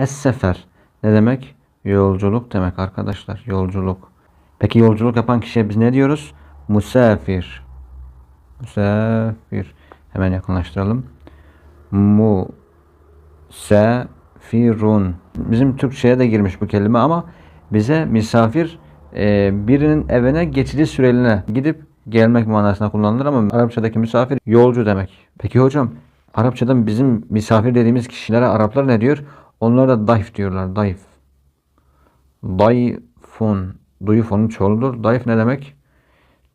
Es-sefer ne demek? Yolculuk demek arkadaşlar. Yolculuk. Peki yolculuk yapan kişiye biz ne diyoruz? Musafir. Musafir. Hemen yakınlaştıralım. Musafirun. Bizim Türkçe'ye de girmiş bu kelime ama bize misafir e, birinin evine geçici süreliğine gidip gelmek manasına kullanılır ama Arapçadaki misafir yolcu demek. Peki hocam Arapçada bizim misafir dediğimiz kişilere Araplar ne diyor? Onlara da dayf diyorlar. Dayf. Dayfun. Duyufunun çoğuludur. Dayf ne demek?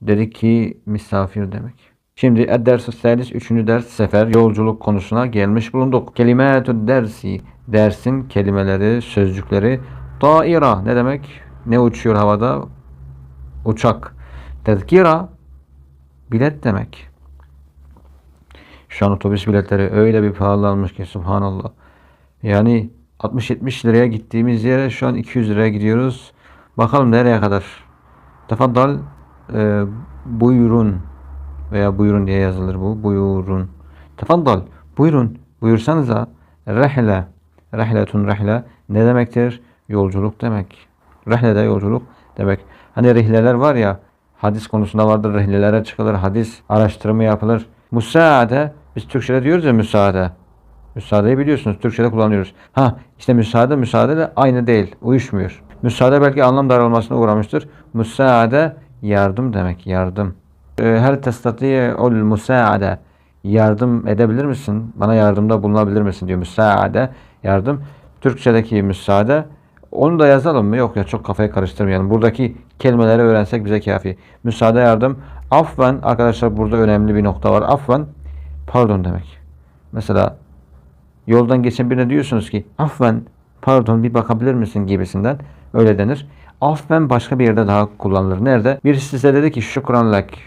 Dedik ki misafir demek. Şimdi ed-ders salis 3. ders sefer yolculuk konusuna gelmiş bulunduk. Kelimetud dersi dersin kelimeleri, sözcükleri. Daira ne demek? Ne uçuyor havada? Uçak. Tezkira bilet demek. Şu an otobüs biletleri öyle bir pahalanmış ki subhanallah. Yani 60-70 liraya gittiğimiz yere şu an 200 liraya gidiyoruz. Bakalım nereye kadar. Tefaddal e, buyurun veya buyurun diye yazılır bu. Buyurun. Tefaddal buyurun. Buyursanıza rehle. Rehletun rehle ne demektir? Yolculuk demek. Rehle de yolculuk demek. Hani rihleler var ya hadis konusunda vardır. Rihlelere çıkılır. Hadis araştırma yapılır. Müsaade biz Türkçe'de diyoruz ya müsaade. Müsaadeyi biliyorsunuz. Türkçe'de kullanıyoruz. Ha işte müsaade müsaade de aynı değil. Uyuşmuyor. Müsaade belki anlam daralmasına uğramıştır. Müsaade yardım demek. Yardım. Ee, Hel testati'ul müsaade. Yardım edebilir misin? Bana yardımda bulunabilir misin diyor. Müsaade. Yardım. Türkçedeki müsaade. Onu da yazalım mı? Yok ya çok kafayı karıştırmayalım. Buradaki kelimeleri öğrensek bize kafi. Müsaade yardım. Afven arkadaşlar burada önemli bir nokta var. Afven pardon demek. Mesela yoldan geçen birine diyorsunuz ki afven pardon bir bakabilir misin gibisinden öyle denir. Affen başka bir yerde daha kullanılır. Nerede? Birisi size dedi ki şükran lek.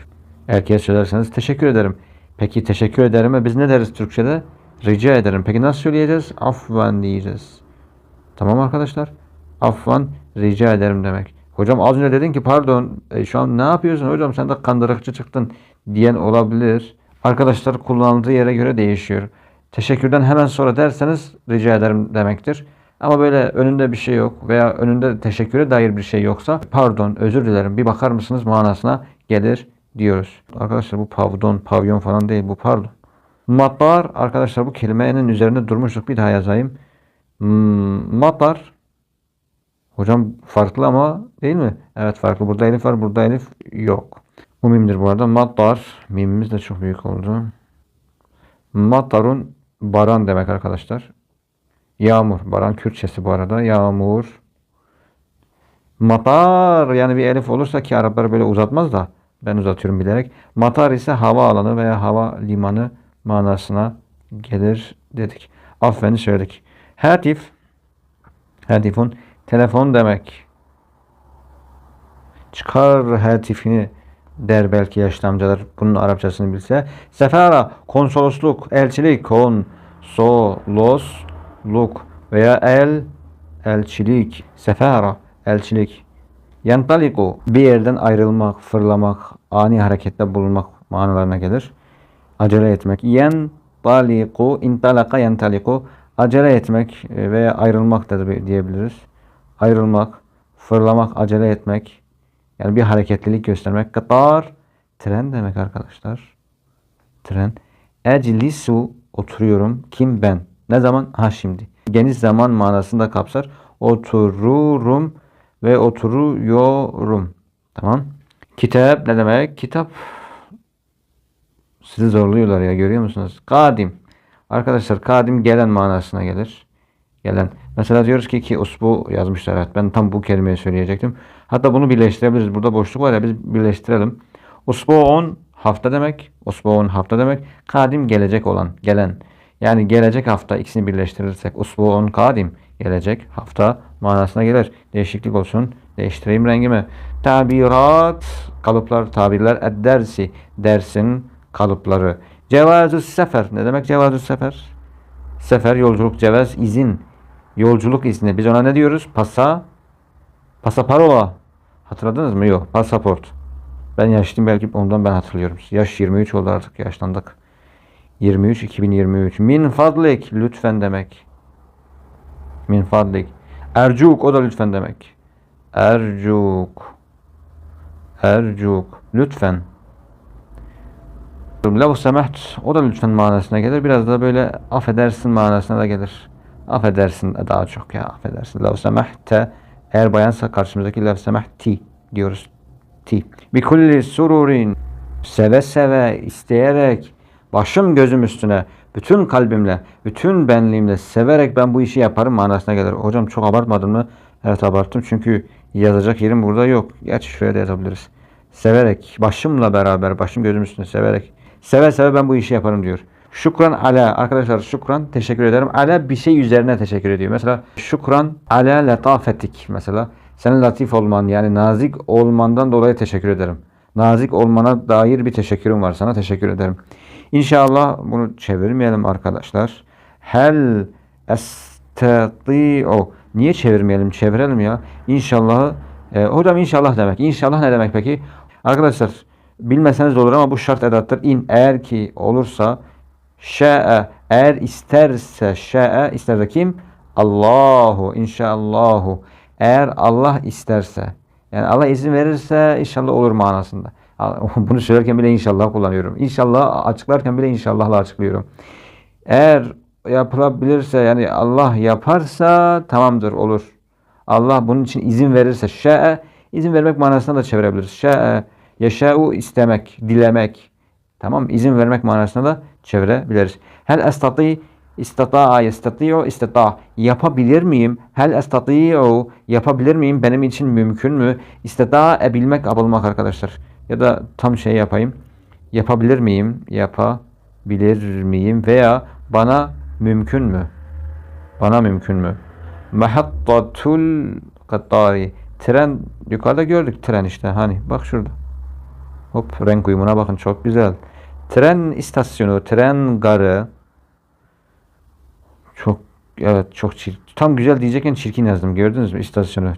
Erkeğe söylerseniz teşekkür ederim. Peki teşekkür ederim biz ne deriz Türkçe'de? Rica ederim. Peki nasıl söyleyeceğiz? Afven diyeceğiz. Tamam arkadaşlar. Afvan rica ederim demek. Hocam az önce dedin ki pardon e, şu an ne yapıyorsun hocam sen de kandırıkçı çıktın diyen olabilir. Arkadaşlar kullanıldığı yere göre değişiyor. Teşekkürden hemen sonra derseniz rica ederim demektir. Ama böyle önünde bir şey yok veya önünde teşekküre dair bir şey yoksa pardon özür dilerim bir bakar mısınız manasına gelir diyoruz. Arkadaşlar bu pavdon, pavyon falan değil bu pardon. Matar arkadaşlar bu kelimenin üzerinde durmuştuk bir daha yazayım. Hmm, matar Hocam farklı ama değil mi? Evet farklı. Burada elif var. Burada elif yok. Bu mimdir bu arada. Matar. Mimimiz de çok büyük oldu. Matarun baran demek arkadaşlar. Yağmur. Baran Kürtçesi bu arada. Yağmur. Matar yani bir elif olursa ki Araplar böyle uzatmaz da ben uzatıyorum bilerek. Matar ise hava alanı veya hava limanı manasına gelir dedik. Affeni söyledik. Hatif. Hatifun telefon demek. Çıkar hatifini der belki yaşlı amcalar bunun Arapçasını bilse. Sefara, konsolosluk, elçilik, konsolosluk veya el, elçilik, sefara, elçilik. Yantaliku, bir yerden ayrılmak, fırlamak, ani harekette bulunmak manalarına gelir. Acele etmek. Yentaliku, intalaka yentaliku, acele etmek veya ayrılmak da diyebiliriz. Ayrılmak, fırlamak, acele etmek. Yani bir hareketlilik göstermek. Katar, tren demek arkadaşlar. Tren. Eclisu, oturuyorum. Kim ben? Ne zaman? Ha şimdi. Geniş zaman manasında kapsar. Otururum ve oturuyorum. Tamam. Kitap ne demek? Kitap sizi zorluyorlar ya görüyor musunuz? Kadim. Arkadaşlar kadim gelen manasına gelir. Gelen. Mesela diyoruz ki ki usbu yazmışlar. Evet, ben tam bu kelimeyi söyleyecektim. Hatta bunu birleştirebiliriz. Burada boşluk var ya biz birleştirelim. Usbu'un hafta demek. Usbu'un hafta demek. Kadim gelecek olan, gelen. Yani gelecek hafta ikisini birleştirirsek usbu'un kadim gelecek hafta manasına gelir. Değişiklik olsun. Değiştireyim rengimi. Tabirat kalıplar, tabirler. Ed-dersi dersin kalıpları. Cevazü sefer. Ne demek cevazü sefer? Sefer yolculuk cevaz izin. Yolculuk izni. Biz ona ne diyoruz? Pasa pasaparola. Hatırladınız mı? Yok. Pasaport. Ben yaşlıyım belki ondan ben hatırlıyorum. Yaş 23 oldu artık yaşlandık. 23 2023. Min fadlik lütfen demek. Min fadlik. Ercuk o da lütfen demek. Ercuk. Ercuk. Lütfen. Lev semeht o da lütfen manasına gelir. Biraz da böyle affedersin manasına da gelir. Affedersin daha çok ya affedersin. Lev semehte eğer bayansa karşımızdaki lev semehti diyoruz. Ti. Bi kulli sururin seve seve isteyerek başım gözüm üstüne bütün kalbimle, bütün benliğimle severek ben bu işi yaparım manasına gelir. Hocam çok abartmadın mı? Evet abarttım çünkü yazacak yerim burada yok. Gerçi şuraya da yazabiliriz. Severek, başımla beraber, başım gözüm üstüne severek. Seve seve ben bu işi yaparım diyor. Şükran ala arkadaşlar şükran teşekkür ederim. Ala bir şey üzerine teşekkür ediyor. Mesela şükran ala letafetik mesela. Senin latif olman yani nazik olmandan dolayı teşekkür ederim. Nazik olmana dair bir teşekkürüm var sana teşekkür ederim. İnşallah bunu çevirmeyelim arkadaşlar. Hel estati'u. Niye çevirmeyelim? Çevirelim ya. İnşallah. E, hocam inşallah demek. İnşallah ne demek peki? Arkadaşlar bilmeseniz de olur ama bu şart edattır. İn eğer ki olursa şe'e eğer isterse şe'e ister de kim? Allahu inşallahu. Eğer Allah isterse yani Allah izin verirse inşallah olur manasında. Bunu söylerken bile inşallah kullanıyorum. İnşallah açıklarken bile inşallahla açıklıyorum. Eğer yapılabilirse yani Allah yaparsa tamamdır olur. Allah bunun için izin verirse şe'e izin vermek manasına da çevirebiliriz. Şe'e yeşe'u istemek, dilemek. Tamam izin vermek manasına da çevirebiliriz. Hel estati istata'a yestati'u istata yapabilir miyim? Hel estati'u yapabilir miyim? Benim için mümkün mü? İstata ebilmek abılmak arkadaşlar. Ya da tam şey yapayım. Yapabilir miyim? Yapabilir miyim? Veya bana mümkün mü? Bana mümkün mü? Mehattatul kattari. Tren yukarıda gördük tren işte hani bak şurada. Hop renk uyumuna bakın çok güzel. Tren istasyonu, tren garı. Çok evet çok çirkin. Tam güzel diyecekken çirkin yazdım. Gördünüz mü istasyonu?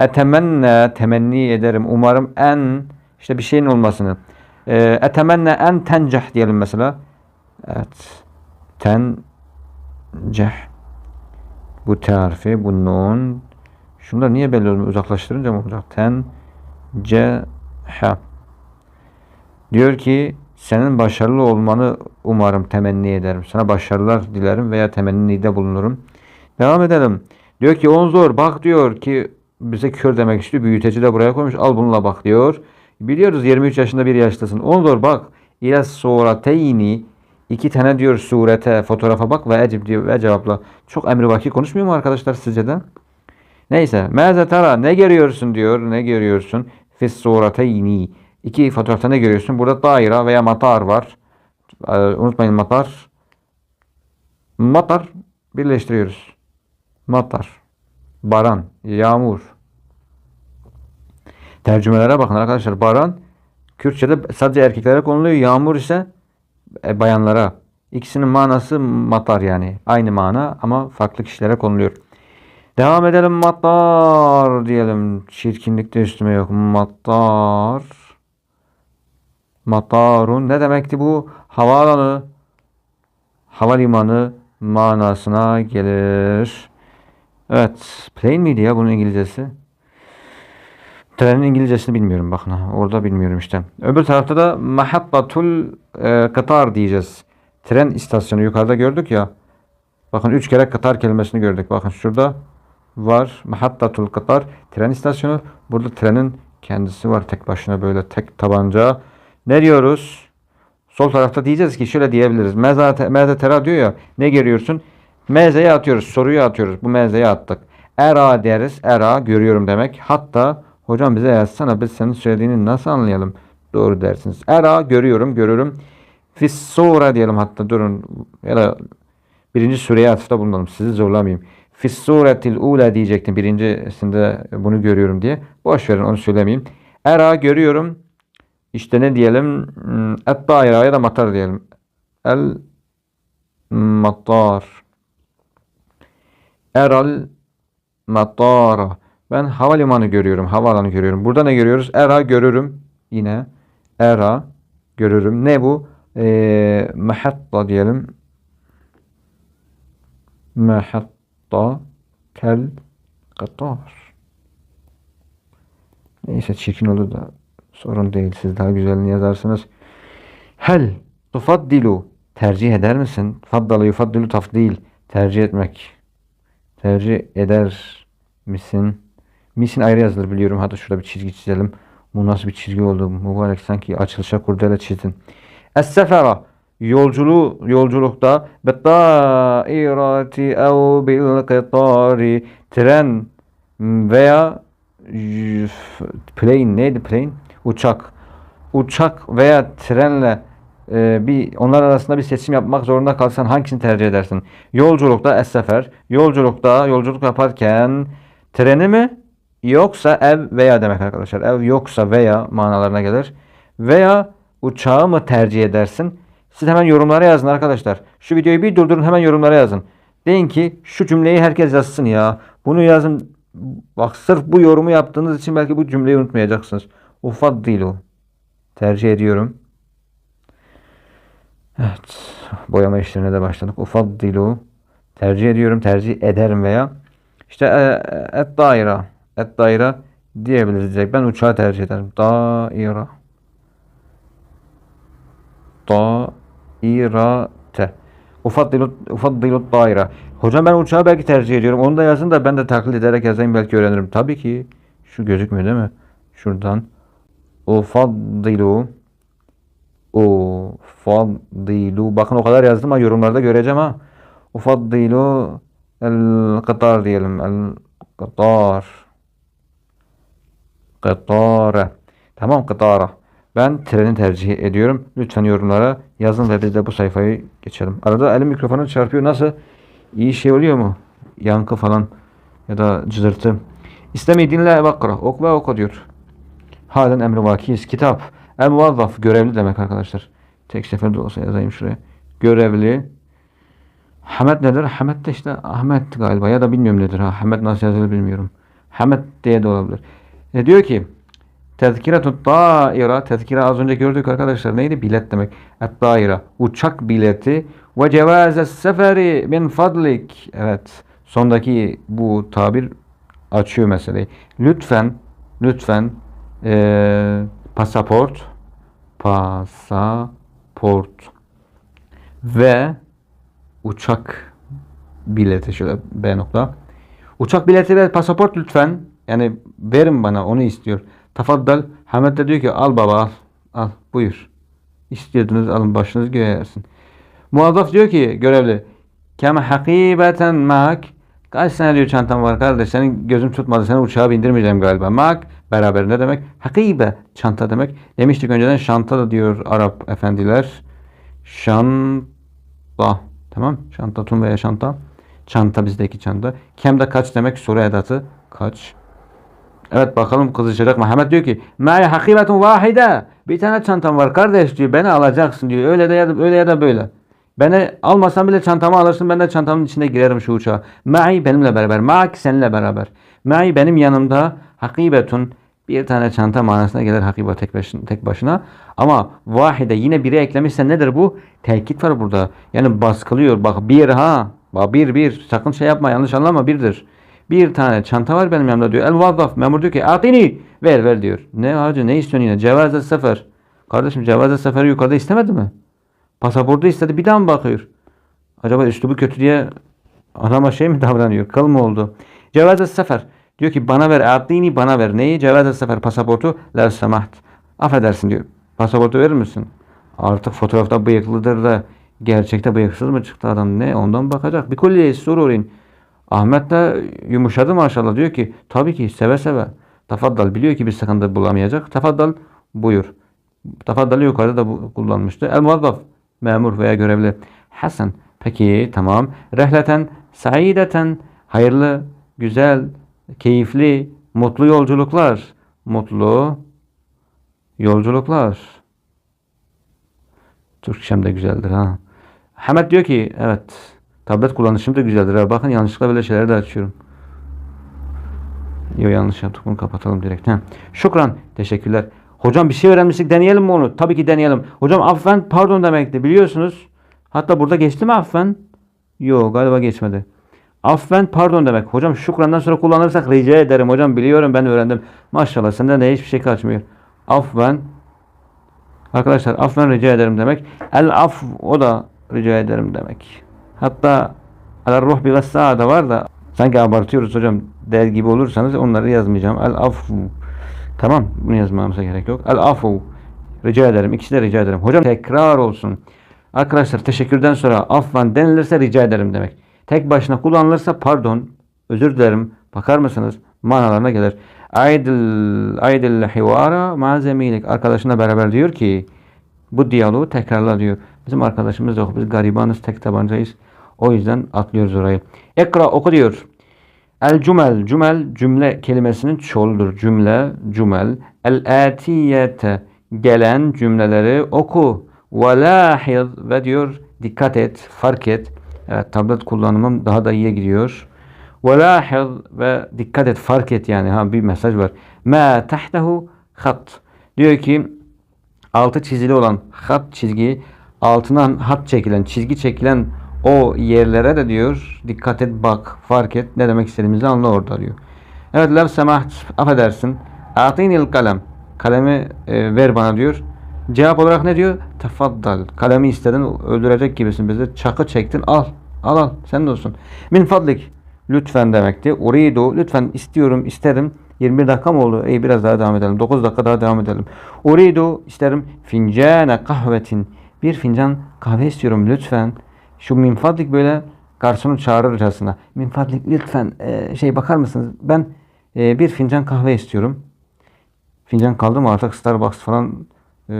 Etemenne temenni ederim. Umarım en işte bir şeyin olmasını. Ee, etemenne en tenceh diyelim mesela. Evet. Tenceh. Bu T harfi, bu nun. Şunlar niye belli olmuyor? Uzaklaştırınca mı olacak? Tenceha. Diyor ki senin başarılı olmanı umarım, temenni ederim. Sana başarılar dilerim veya temennide bulunurum. Devam edelim. Diyor ki onzor bak diyor ki bize kör demek istiyor. Büyüteci de buraya koymuş. Al bununla bak diyor. Biliyoruz 23 yaşında bir yaştasın. Onzor bak. İle surateyni iki tane diyor surete fotoğrafa bak ve ecib diyor ve cevapla. Çok emri vaki konuşmuyor mu arkadaşlar sizce de? Neyse. Meze tara ne görüyorsun diyor. Ne görüyorsun? Fis surateyni. İki fotoğrafta ne görüyorsun? Burada daire veya matar var. Ee, unutmayın matar. Matar birleştiriyoruz. Matar. Baran. Yağmur. Tercümelere bakın arkadaşlar. Baran Kürtçe'de sadece erkeklere konuluyor. Yağmur ise e, bayanlara. İkisinin manası matar yani. Aynı mana ama farklı kişilere konuluyor. Devam edelim. Matar diyelim. Çirkinlikte üstüme yok. Matar. Matarun. Ne demekti bu? Havaalanı. Havalimanı manasına gelir. Evet. Plane miydi ya bunun İngilizcesi? Trenin İngilizcesini bilmiyorum bakın. Orada bilmiyorum işte. Öbür tarafta da Mahattatul e, Katar diyeceğiz. Tren istasyonu yukarıda gördük ya. Bakın üç kere Katar kelimesini gördük. Bakın şurada var. Mahattatul Katar tren istasyonu. Burada trenin kendisi var tek başına böyle tek tabanca. Ne diyoruz? Sol tarafta diyeceğiz ki şöyle diyebiliriz. Meze, tera diyor ya. Ne görüyorsun? Mezeye atıyoruz. Soruyu atıyoruz. Bu mezeye attık. Era deriz. Era görüyorum demek. Hatta hocam bize yazsana biz senin söylediğini nasıl anlayalım? Doğru dersiniz. Era görüyorum görüyorum. Fissura diyelim hatta durun. Ya da birinci sureye atıfta bulunalım. Sizi zorlamayayım. Fissuretil ula diyecektim. Birincisinde bunu görüyorum diye. Boş verin onu söylemeyeyim. Era görüyorum. İşte ne diyelim? Et daira ya da matar diyelim. El matar. Eral matara. Ben havalimanı görüyorum. Havaalanı görüyorum. Burada ne görüyoruz? Era görürüm. Yine. Era görürüm. Ne bu? Ee, mehatta diyelim. Mehatta. Kel katar. Neyse çirkin olur da sorun değil. Siz daha güzelini yazarsınız. Hel tufaddilu tercih eder misin? Faddalı yufaddilu tafdil tercih etmek. Tercih eder misin? Misin ayrı yazılır biliyorum. Hadi şurada bir çizgi çizelim. Bu nasıl bir çizgi oldu? Mübarek sanki açılışa kurdele çizdin. Es-sefera yolculuğu yolculukta bit-tairati ev bil-qitari tren veya plane neydi plane? Uçak. Uçak veya trenle e, bir onlar arasında bir seçim yapmak zorunda kalsan hangisini tercih edersin? Yolculukta es-sefer, yolculukta yolculuk yaparken treni mi yoksa ev veya demek arkadaşlar. Ev yoksa veya manalarına gelir. Veya uçağı mı tercih edersin? Siz hemen yorumlara yazın arkadaşlar. Şu videoyu bir durdurun hemen yorumlara yazın. Deyin ki şu cümleyi herkes yazsın ya. Bunu yazın. Bak sırf bu yorumu yaptığınız için belki bu cümleyi unutmayacaksınız. Ufaddilu. Tercih ediyorum. Evet. Boyama işlerine de başladık. Ufaddilu. Tercih ediyorum. Tercih ederim veya işte e, et daira. Et daira diyebiliriz direkt. Ben uçağı tercih ederim. Daira. Dairate. Ufaddilu, ufaddilu daira. Hocam ben uçağı belki tercih ediyorum. Onu da yazın da ben de taklit ederek yazayım belki öğrenirim. Tabii ki. Şu gözükmüyor değil mi? Şuradan. Ufaddilu. Ufaddilu. Bakın o kadar yazdım ama yorumlarda göreceğim ha. Ufaddilu el katar diyelim. El katar. Katara. Tamam katara. Ben treni tercih ediyorum. Lütfen yorumlara yazın ve biz de bu sayfayı geçelim. Arada elim mikrofona çarpıyor. Nasıl? İyi şey oluyor mu? Yankı falan ya da cızırtı. Ve okra. Ok ve oku diyor. Halen emri vakiyiz. Kitap. El muvazzaf. Görevli demek arkadaşlar. Tek seferde olsa yazayım şuraya. Görevli. Hamet nedir? Hamet de işte Ahmet galiba ya da bilmiyorum nedir ha. Hamet nasıl yazılır bilmiyorum. Hamet diye de olabilir. E diyor ki Tezkiretut daira tezkire az önce gördük arkadaşlar neydi? Bilet demek. Et daira uçak bileti ve cevazes seferi min fadlik. Evet. Sondaki bu tabir açıyor meseleyi. Lütfen lütfen eee, pasaport pasaport ve uçak bileti şöyle B nokta. Uçak bileti ve pasaport lütfen. Yani verin bana onu istiyor. Tafaddal. Hamet de diyor ki al baba al. Al buyur. İstiyordunuz alın başınız göğe yersin. Muazzaf diyor ki görevli. Keme hakibeten mak. Kaç sene diyor çantam var kardeş senin gözüm tutmadı seni uçağa bindirmeyeceğim galiba. Mak beraber ne demek? Hakibe çanta demek. Demiştik önceden şanta da diyor Arap efendiler. Şanta. Tamam. Şantatun veya şanta. Çanta bizdeki çanta. Kem de kaç demek soru edatı. Kaç. Evet bakalım kızacak. Mehmet diyor ki Mâli hakibetun vahide. Bir tane çantam var kardeş diyor. Beni alacaksın diyor. Öyle de ya da, öyle ya da böyle. Beni almasan bile çantamı alırsın. Ben de çantamın içine girerim şu uçağa. Ma'i benimle beraber. Ma'k seninle beraber. Ma'i benim yanımda hakibetun bir tane çanta manasına gelir hakibe tek başına, tek başına. Ama vahide yine biri eklemişsen nedir bu? Tekit var burada. Yani baskılıyor. Bak bir ha. Bak bir bir. Sakın şey yapma yanlış anlama birdir. Bir tane çanta var benim yanımda diyor. El vazzaf. Memur diyor ki atini. Ver ver diyor. Ne hacı ne istiyorsun yine? Cevazet sefer. Kardeşim cevazet seferi yukarıda istemedi mi? Pasaportu istedi bir daha mı bakıyor? Acaba üslubu kötü diye adama şey mi davranıyor? Kıl mı oldu? Cevazet sefer. Diyor ki bana ver atini bana ver. Neyi? Cevazet sefer pasaportu. La semaht. Affedersin diyor. Pasaportu verir misin? Artık fotoğrafta bıyıklıdır da gerçekte bıyıksız mı çıktı adam? Ne? Ondan bakacak. Bir kulli sururin. Ahmet de yumuşadı maşallah. Diyor ki tabii ki seve seve. Tafaddal biliyor ki bir sıkıntı bulamayacak. Tafaddal buyur. Tafaddal'ı yukarıda da kullanmıştı. El muvazzaf memur veya görevli. Hasan. Peki tamam. Rehleten saideten hayırlı, güzel, keyifli, mutlu yolculuklar. Mutlu yolculuklar. Türkçem de güzeldir ha. Hamet diyor ki evet tablet kullanışım da güzeldir. Ha. Bakın yanlışlıkla böyle şeyleri de açıyorum. Yok yanlış yaptık bunu kapatalım direkt. He. Şükran. Teşekkürler. Hocam bir şey öğrenmiştik deneyelim mi onu? Tabii ki deneyelim. Hocam affen pardon demekti biliyorsunuz. Hatta burada geçti mi affen? Yok galiba geçmedi. Affen pardon demek. Hocam şükrandan sonra kullanırsak rica ederim. Hocam biliyorum ben öğrendim. Maşallah senden de hiçbir şey kaçmıyor. Affen Arkadaşlar affen rica ederim demek. El af o da rica ederim demek. Hatta el ruh bi da var da sanki abartıyoruz hocam der gibi olursanız onları yazmayacağım. El afu. Tamam bunu yazmamıza gerek yok. El afu. Rica ederim. İkisi de rica ederim. Hocam tekrar olsun. Arkadaşlar teşekkürden sonra affan denilirse rica ederim demek. Tek başına kullanılırsa pardon, özür dilerim, bakar mısınız? Manalarına gelir. Aydil, aydil hivara ma zemilik. Arkadaşına beraber diyor ki bu diyaloğu tekrarla diyor. Bizim arkadaşımız yok. Biz garibanız, tek tabancayız. O yüzden atlıyoruz orayı. Ekra oku diyor. El cümel, cümel cümle kelimesinin çoğuludur. Cümle, cümel. El atiyete gelen cümleleri oku. Ve lahiz ve diyor dikkat et, fark et. Evet, tablet kullanımım daha da iyiye gidiyor. Ve lahiz ve dikkat et, fark et yani. Ha bir mesaj var. Ma tahtehu hat. Diyor ki altı çizili olan hat çizgi altından hat çekilen, çizgi çekilen o yerlere de diyor dikkat et bak fark et ne demek istediğimizi anla orada diyor. Evet lev semaht affedersin. Atinil kalem. Kalemi e, ver bana diyor. Cevap olarak ne diyor? Tefaddal. Kalemi istedin öldürecek gibisin bizi. Çakı çektin al. Al al sen de olsun. Min fadlik. Lütfen demekti. Uridu. Lütfen istiyorum isterim. 21 dakika mı oldu? İyi biraz daha devam edelim. 9 dakika daha devam edelim. Uridu isterim fincane kahvetin. Bir fincan kahve istiyorum lütfen. Şu min fadlik böyle garsonu çağırırcasına. Min fadlik lütfen e, şey bakar mısınız? Ben e, bir fincan kahve istiyorum. Fincan kaldı mı artık Starbucks falan e,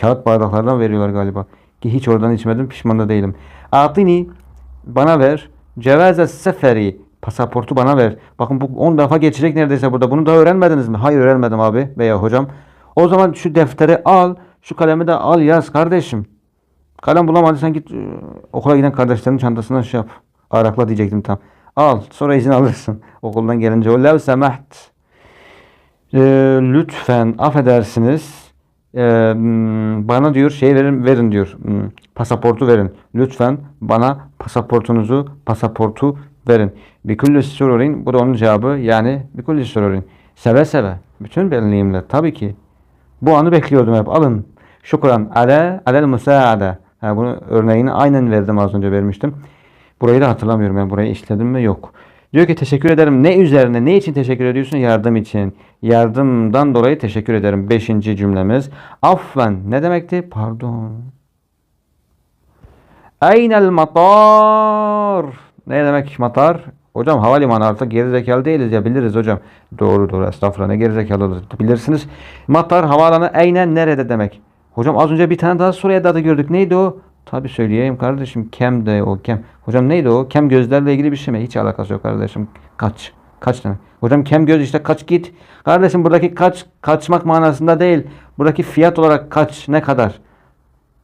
kağıt bardaklardan veriyorlar galiba. Ki hiç oradan içmedim pişman da değilim. Atini bana ver. Cevaze seferi pasaportu bana ver. Bakın bu 10 defa geçecek neredeyse burada. Bunu da öğrenmediniz mi? Hayır öğrenmedim abi veya hocam. O zaman şu defteri al, şu kalemi de al yaz kardeşim. Kalem bulamadıysan git e, okula giden kardeşlerin çantasından şey yap. Arakla diyecektim tam. Al sonra izin alırsın. Okuldan gelince. O lev semaht. E, lütfen affedersiniz. E, hmm, bana diyor şey verin, verin diyor. Pasaportu verin. Lütfen bana pasaportunuzu, pasaportu verin. Bikulli sururin. Bu da onun cevabı. Yani bikulli sururin. Seve seve. Bütün benliğimle. Tabii ki. Bu anı bekliyordum hep. Alın. Şükran. Ale, alel musaade. Ha, bunu örneğini aynen verdim az önce vermiştim. Burayı da hatırlamıyorum. Ben burayı işledim mi? Yok. Diyor ki teşekkür ederim. Ne üzerine? Ne için teşekkür ediyorsun? Yardım için. Yardımdan dolayı teşekkür ederim. Beşinci cümlemiz. Affen. Ne demekti? Pardon. Aynel matar. Ne demek matar? Hocam havalimanı artık gerizekalı değiliz ya biliriz hocam. Doğru doğru estağfurullah ne gerizekalı olur bilirsiniz. Matar havaalanı aynen nerede demek. Hocam az önce bir tane daha soruya da gördük. Neydi o? Tabi söyleyeyim kardeşim. Kem de o kem. Hocam neydi o? Kem gözlerle ilgili bir şey mi? Hiç alakası yok kardeşim. Kaç. Kaç demek. Hocam kem göz işte kaç git. Kardeşim buradaki kaç kaçmak manasında değil. Buradaki fiyat olarak kaç ne kadar?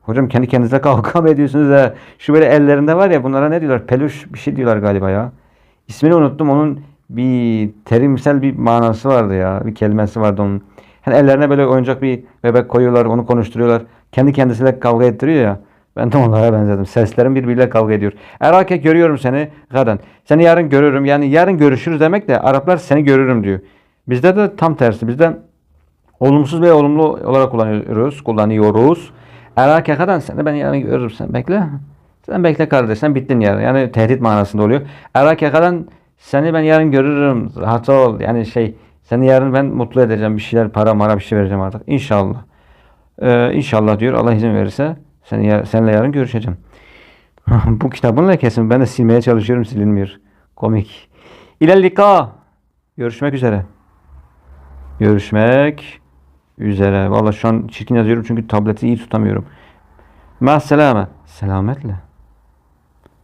Hocam kendi kendinize kavga ediyorsunuz ya? Şu böyle ellerinde var ya bunlara ne diyorlar? Peluş bir şey diyorlar galiba ya. İsmini unuttum. Onun bir terimsel bir manası vardı ya. Bir kelimesi vardı onun. Hani ellerine böyle oyuncak bir bebek koyuyorlar, onu konuşturuyorlar. Kendi kendisiyle kavga ettiriyor ya. Ben de onlara benzedim. Seslerim birbiriyle kavga ediyor. Erake görüyorum seni gadan. Seni yarın görürüm. Yani yarın görüşürüz demek de Araplar seni görürüm diyor. Bizde de tam tersi. Bizde olumsuz ve olumlu olarak kullanıyoruz. Kullanıyoruz. Erake gadan seni ben yarın görürüm. Sen bekle. Sen bekle kardeş. Sen bittin yarın. Yani tehdit manasında oluyor. Erake gadan seni ben yarın görürüm. Rahat ol. Yani şey seni yarın ben mutlu edeceğim. Bir şeyler para mara bir şey vereceğim artık. İnşallah. Ee, inşallah diyor. Allah izin verirse seni, seninle yarın görüşeceğim. Bu kitabınla kesin. Ben de silmeye çalışıyorum. Silinmiyor. Komik. İlellika. Görüşmek üzere. Görüşmek üzere. Valla şu an çirkin yazıyorum çünkü tableti iyi tutamıyorum. Ma selame. Selametle.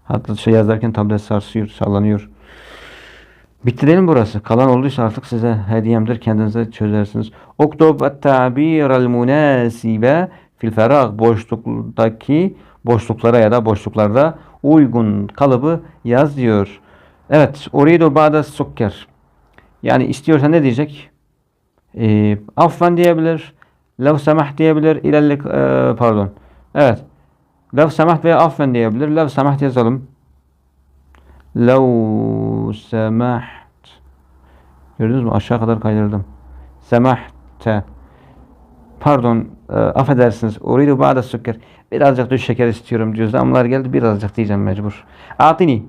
Hatta şey yazarken tablet sarsıyor, sallanıyor. Bitti değil mi burası? Kalan olduysa artık size hediyemdir. Kendinize çözersiniz. Oktub et-ta'bir el-munasibe fil ferag boşluktaki boşluklara ya da boşluklarda uygun kalıbı yaz diyor. Evet. Uridu ba'da sukker. Yani istiyorsa ne diyecek? Ee, affen diyebilir. Lev semah diyebilir. İlerlik e, pardon. Evet. Lev semah veya affen diyebilir. Lev semah yazalım. Lev semaht. Gördünüz mü? Aşağı kadar kaydırdım. Semahte. Pardon, e, affedersiniz. Uridu ba'da sükker. Birazcık düz şeker istiyorum diyor. Zamlar geldi birazcık diyeceğim mecbur. Atini.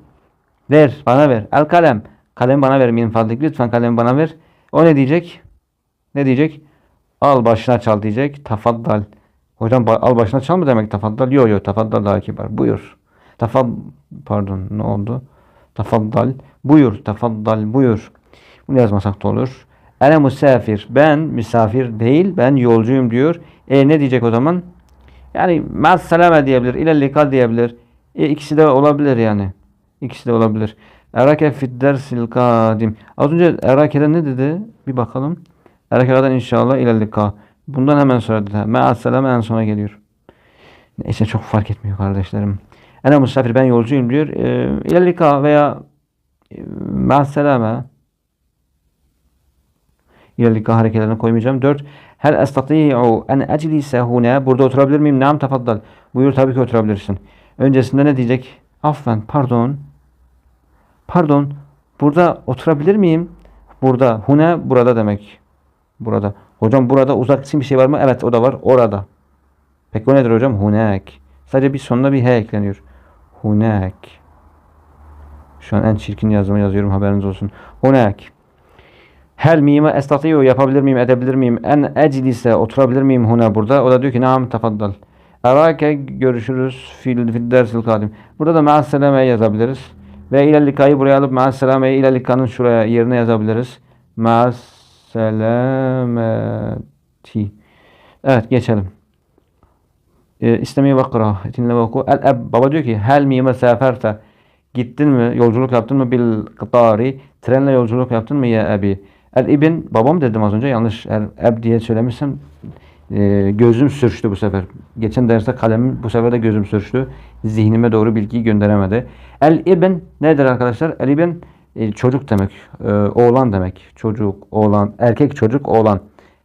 Ver, bana ver. El kalem. Kalem bana ver min fadlik. Lütfen kalem bana ver. O ne diyecek? Ne diyecek? Al başına çal diyecek. Tafaddal. Hocam al başına çal mı demek tafaddal? Yok yok tafaddal daha kibar. Buyur. Tafad pardon ne oldu? Tafaddal. Buyur. Tafaddal. Buyur. Bunu yazmasak da olur. Ene misafir. Ben misafir değil. Ben yolcuyum diyor. E ne diyecek o zaman? Yani maz selame diyebilir. İlellika diyebilir. E, ikisi de olabilir yani. İkisi de olabilir. Erake fid dersil kadim. Az önce Erake'de ne dedi? Bir bakalım. Erake'den inşallah ilellika. Bundan hemen sonra dedi. Ma'as selame en sona geliyor. Neyse çok fark etmiyor kardeşlerim. Ene misafir ben yolcuyum diyor. E, ilellika veya ma'as selame. İlerlik hareketlerini koymayacağım. 4. Hel estati'u en eclise huna. Burada oturabilir miyim? Nam tafaddal. Buyur tabii ki oturabilirsin. Öncesinde ne diyecek? Affen, pardon. Pardon. Burada oturabilir miyim? Burada. Hune burada demek. Burada. Hocam burada uzak bir şey var mı? Evet o da var. Orada. Peki o nedir hocam? Hunek. Sadece bir sonuna bir he ekleniyor. Hunek. Şu an en çirkin yazımı yazıyorum haberiniz olsun. Hunek. Hel mime estatiyo yapabilir miyim, edebilir miyim? En eclise oturabilir miyim huna burada? O da diyor ki naam tafaddal. Arake görüşürüz fil, fil dersil kadim. Burada da ma'as yazabiliriz. Ve ilerlikayı buraya alıp ma'as selameyi şuraya yerine yazabiliriz. Ma'as selameti. Evet geçelim. E, İstemi ve kıra. Dinle ve oku. El eb. Baba diyor ki hel mime seferte. Gittin mi? Yolculuk yaptın mı? Bil kıtari. Trenle yolculuk yaptın mı ya abi? El ibn. Babam dedim az önce. Yanlış. El eb diye söylemişsem e, gözüm sürçtü bu sefer. Geçen derste kalemim bu sefer de gözüm sürçtü. Zihnime doğru bilgiyi gönderemedi. El ibn nedir arkadaşlar? El ibn e, çocuk demek. E, oğlan demek. Çocuk, oğlan. Erkek çocuk, oğlan.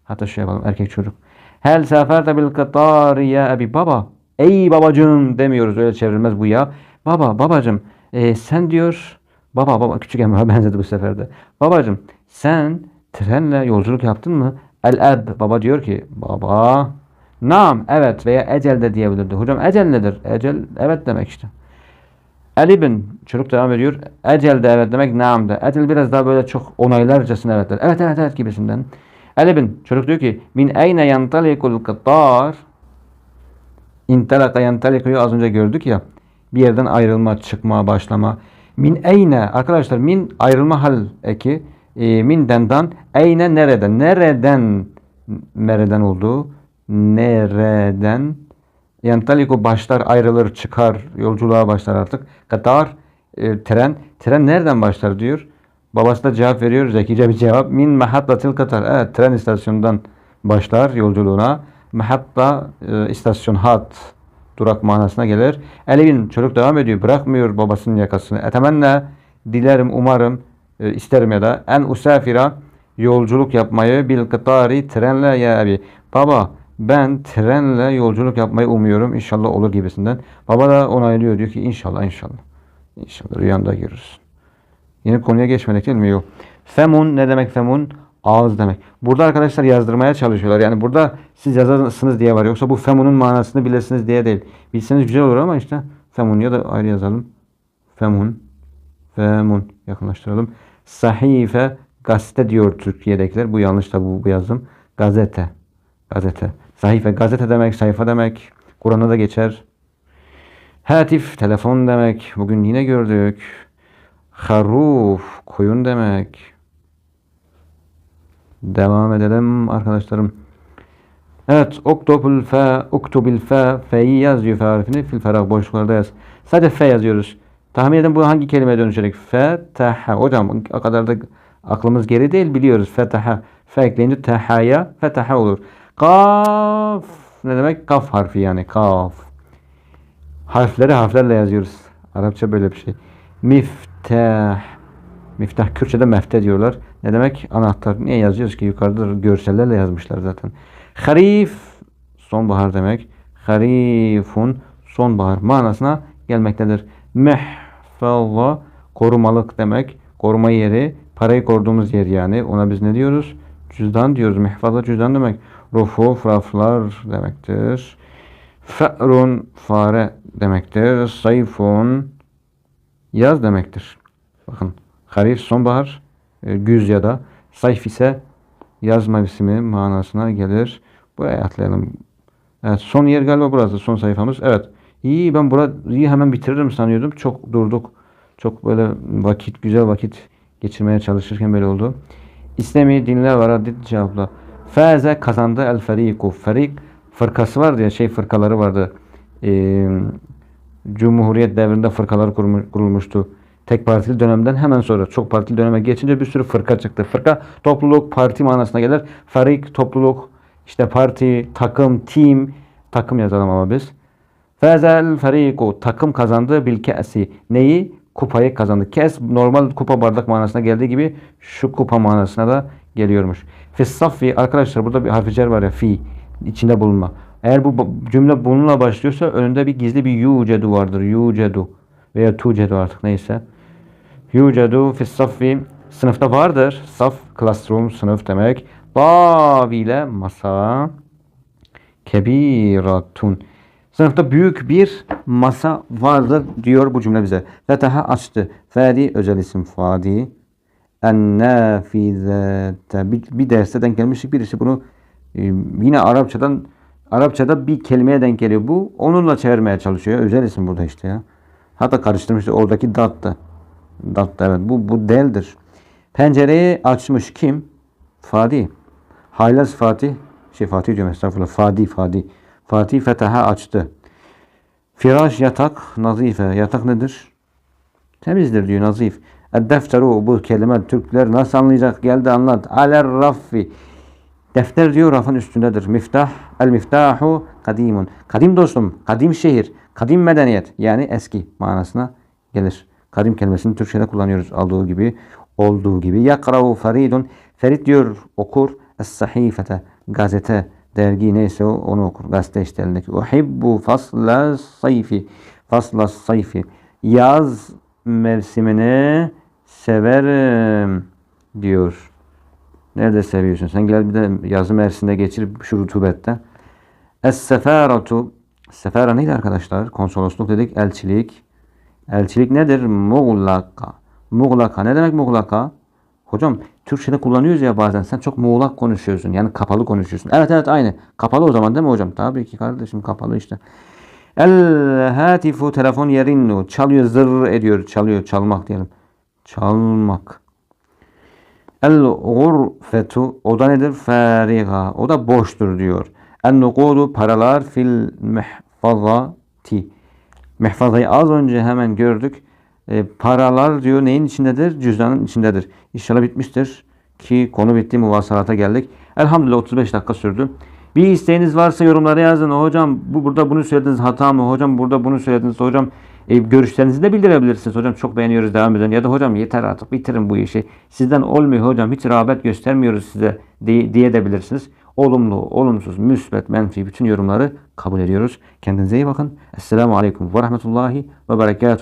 Hatta şey yapalım. Erkek çocuk. Hel seferte bil kıtari ya abi. Baba. Ey babacığım demiyoruz. Öyle çevrilmez bu ya. Baba, babacığım. e, sen diyor. Baba, baba. Küçük Emrah'a benzedi bu sefer de. Babacığım sen trenle yolculuk yaptın mı? El eb. Baba diyor ki baba. Nam. Evet veya ecel de diyebilirdi. Hocam ecel nedir? Ecel evet demek işte. El ibn. Çocuk devam ediyor. Ecel de evet demek. Nam de. Ecel biraz daha böyle çok onaylarcasına evet der. Evet evet evet gibisinden. El ibn. Çocuk diyor ki min eyne yantalikul kıttar İntelaka yantaliku'yu az önce gördük ya. Bir yerden ayrılma, çıkma, başlama. Min eyne arkadaşlar min ayrılma hal eki. E, min dendan eyne nereden? Nereden nereden olduğu? Nereden? Yantaliku başlar, ayrılır, çıkar, yolculuğa başlar artık. Katar e, tren. Tren nereden başlar diyor. Babası da cevap veriyor. Zekice bir cevap. Min mahattatil Katar. Evet tren istasyonundan başlar yolculuğuna. Mahatta e, istasyon hat durak manasına gelir. Elevin çocuk devam ediyor. Bırakmıyor babasının yakasını. Etemenne dilerim, umarım, isterim ya da en usafira yolculuk yapmayı bil kıtari trenle ya abi. Baba ben trenle yolculuk yapmayı umuyorum. İnşallah olur gibisinden. Baba da onaylıyor. Diyor ki inşallah inşallah. İnşallah rüyanda görürsün. Yeni konuya geçmedik değil mi? Yok. Femun ne demek femun? Ağız demek. Burada arkadaşlar yazdırmaya çalışıyorlar. Yani burada siz yazarsınız diye var. Yoksa bu femunun manasını bilesiniz diye değil. Bilseniz güzel olur ama işte femun ya da ayrı yazalım. Femun. Femun. Yakınlaştıralım. Sahife gazete diyor Türkiye'dekiler. Bu yanlış da bu, bu yazdım. Gazete. Gazete. Sahife gazete demek, sayfa demek. Kur'an'da da geçer. Hatif telefon demek. Bugün yine gördük. Haruf koyun demek. Devam edelim arkadaşlarım. Evet, oktopul fe, oktobil fe, fe'yi yaz diyor harfini. Fil ferah boşluklarda yaz. Sadece fe yazıyoruz. Tahmin edin bu hangi kelimeye dönüşecek? Fetaha. Hocam o kadar da aklımız geri değil biliyoruz. Fetaha. Fe ekleyince tehaya fetaha olur. Kaf ne demek? Kaf harfi yani. Kaf. Harfleri harflerle yazıyoruz. Arapça böyle bir şey. Miftah. Miftah Kürtçe'de mefte diyorlar. Ne demek? Anahtar. Niye yazıyoruz ki? Yukarıda görsellerle yazmışlar zaten. Harif sonbahar demek. Harifun sonbahar manasına gelmektedir. Mehfaza Korumalık demek. Koruma yeri. Parayı koruduğumuz yer yani. Ona biz ne diyoruz? Cüzdan diyoruz. Mehfaza cüzdan demek. Rufuf raflar demektir. Fe'run fare demektir. Sayfun yaz demektir. Bakın harif sonbahar, e, güz ya da sayf ise yaz mevsimi manasına gelir. Buraya atlayalım. Evet son yer galiba burası son sayfamız. Evet. İyi ben burayı hemen bitiririm sanıyordum. Çok durduk. Çok böyle vakit güzel vakit geçirmeye çalışırken böyle oldu. İslami dinle var adet cevapla. Faze kazandı el feriku. Ferik fırkası vardı ya şey fırkaları vardı. Ee, Cumhuriyet devrinde fırkalar kurulmuştu. Tek partili dönemden hemen sonra çok partili döneme geçince bir sürü fırka çıktı. Fırka topluluk, parti manasına gelir. Ferik topluluk, işte parti, takım, team, takım yazalım ama biz. Fezel feriku takım kazandı bil ke'si. Neyi? Kupayı kazandı. Kes normal kupa bardak manasına geldiği gibi şu kupa manasına da geliyormuş. Fissaffi arkadaşlar burada bir harfi cer var ya fi içinde bulunma. Eğer bu cümle bununla başlıyorsa önünde bir gizli bir yucedu vardır. Yucedu veya tucedu artık neyse. Yucedu fissaffi sınıfta vardır. Saf classroom sınıf demek. Bav ile masa kebiratun. Sınıfta büyük bir masa vardır diyor bu cümle bize. Fetaha açtı. Fadi özel isim Fadi. Ennafizete. Bir, derste denk gelmiştik. Birisi bunu e, yine Arapçadan Arapçada bir kelimeye denk geliyor bu. Onunla çevirmeye çalışıyor. Özel isim burada işte ya. Hatta karıştırmıştı. Oradaki dat da. Dat da evet. Bu, bu deldir. Pencereyi açmış kim? Fadi. Haylaz Fatih. Şey Fatih diyorum estağfurullah. Fadi Fadi. Fatih fetaha açtı. Firaş yatak nazife. Yatak nedir? Temizdir diyor nazif. Defteru bu kelime Türkler nasıl anlayacak? Geldi anlat. Aler raffi. Defter diyor rafın üstündedir. Miftah. El miftahu kadimun. Kadim dostum. Kadim şehir. Kadim medeniyet. Yani eski manasına gelir. Kadim kelimesini Türkçe'de kullanıyoruz. Olduğu gibi. Olduğu gibi. Yakravu feridun. Ferit diyor okur. Es-sahifete. Gazete. Dergi neyse onu okur. Gazete işte elindeki. Uhibbu fasla sayfi. Fasla sayfi. Yaz mevsimini severim diyor. Nerede seviyorsun? Sen gel bir de yazı mevsiminde geçir şu rutubette. Es-seferatu Sefera neydi arkadaşlar? Konsolosluk dedik. Elçilik. Elçilik nedir? Muğlaka. Muğlaka. Ne demek muğlaka? Hocam Türkçe'de kullanıyoruz ya bazen. Sen çok muğlak konuşuyorsun. Yani kapalı konuşuyorsun. Evet evet aynı. Kapalı o zaman değil mi hocam? Tabii ki kardeşim kapalı işte. El hatifu telefon yerinnu. Çalıyor zır ediyor. Çalıyor. Çalmak diyelim. Çalmak. El gurfetu o da nedir? Fariga. O da boştur diyor. En nukudu paralar fil mehfazati. Mehfazayı az önce hemen gördük. E, paralar diyor neyin içindedir? Cüzdanın içindedir. İnşallah bitmiştir. Ki konu bitti muvassalata geldik. Elhamdülillah 35 dakika sürdü. Bir isteğiniz varsa yorumlara yazın. Hocam bu burada bunu söylediniz hata mı? Hocam burada bunu söylediniz. Hocam e, görüşlerinizi de bildirebilirsiniz. Hocam çok beğeniyoruz devam edin. Ya da hocam yeter artık bitirin bu işi. Sizden olmuyor hocam hiç rağbet göstermiyoruz size diye, diye de bilirsiniz. Olumlu, olumsuz, müsbet, menfi bütün yorumları kabul ediyoruz. Kendinize iyi bakın. Esselamu Aleyküm ve Rahmetullahi ve Berekatuhu.